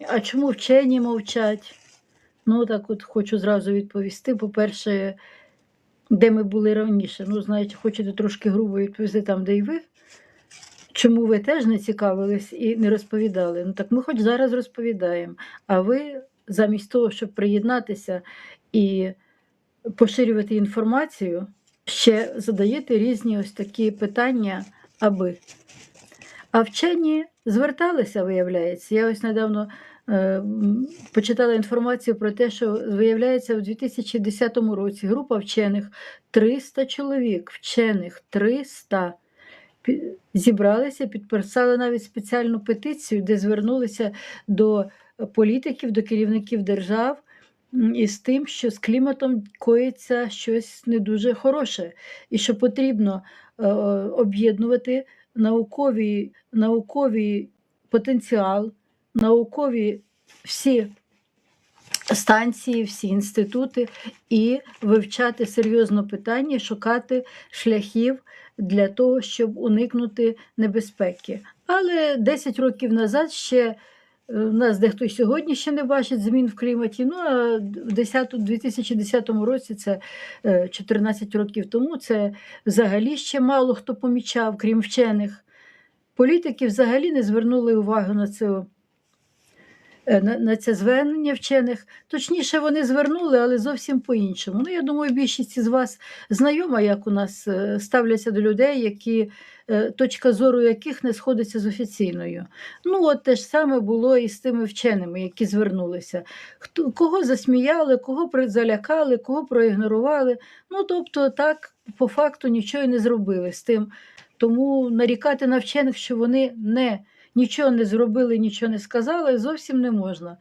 А чому вчені мовчать? Ну, так от хочу зразу відповісти. По-перше, де ми були раніше. Ну, знаєте, хочете трошки грубо відповісти там, де й ви. Чому ви теж не цікавились і не розповідали? Ну так ми хоч зараз розповідаємо. А ви замість того, щоб приєднатися і поширювати інформацію, ще задаєте різні ось такі питання, аби. А вчені зверталися, виявляється. Я ось недавно е, почитала інформацію про те, що виявляється, у 2010 році група вчених 300 чоловік, вчених 300 зібралися, підписали навіть спеціальну петицію, де звернулися до політиків, до керівників держав м, із тим, що з кліматом коїться щось не дуже хороше, і що потрібно е, об'єднувати науковий, науковий потенціал, наукові всі станції, всі інститути і вивчати серйозно питання, шукати шляхів для того, щоб уникнути небезпеки. Але 10 років назад ще е, нас дехто й сьогодні ще не бачить змін в кліматі. Ну а в 10, 2010 році, це е, 14 років тому, це взагалі ще мало хто помічав, крім вчених. Політики взагалі не звернули увагу на це, е, на, на це звернення вчених. Точніше, вони звернули, але зовсім по-іншому. Ну, я думаю, більшість із вас знайома, як у нас е, ставляться до людей, які, е, точка зору яких не сходиться з офіційною. Ну, от те ж саме було і з тими вченими, які звернулися. Хто, кого засміяли, кого залякали, кого проігнорували. Ну, тобто, так, по факту нічого й не зробили з тим. Тому нарікати на вчених, що вони не, нічого не зробили, нічого не сказали, зовсім не можна.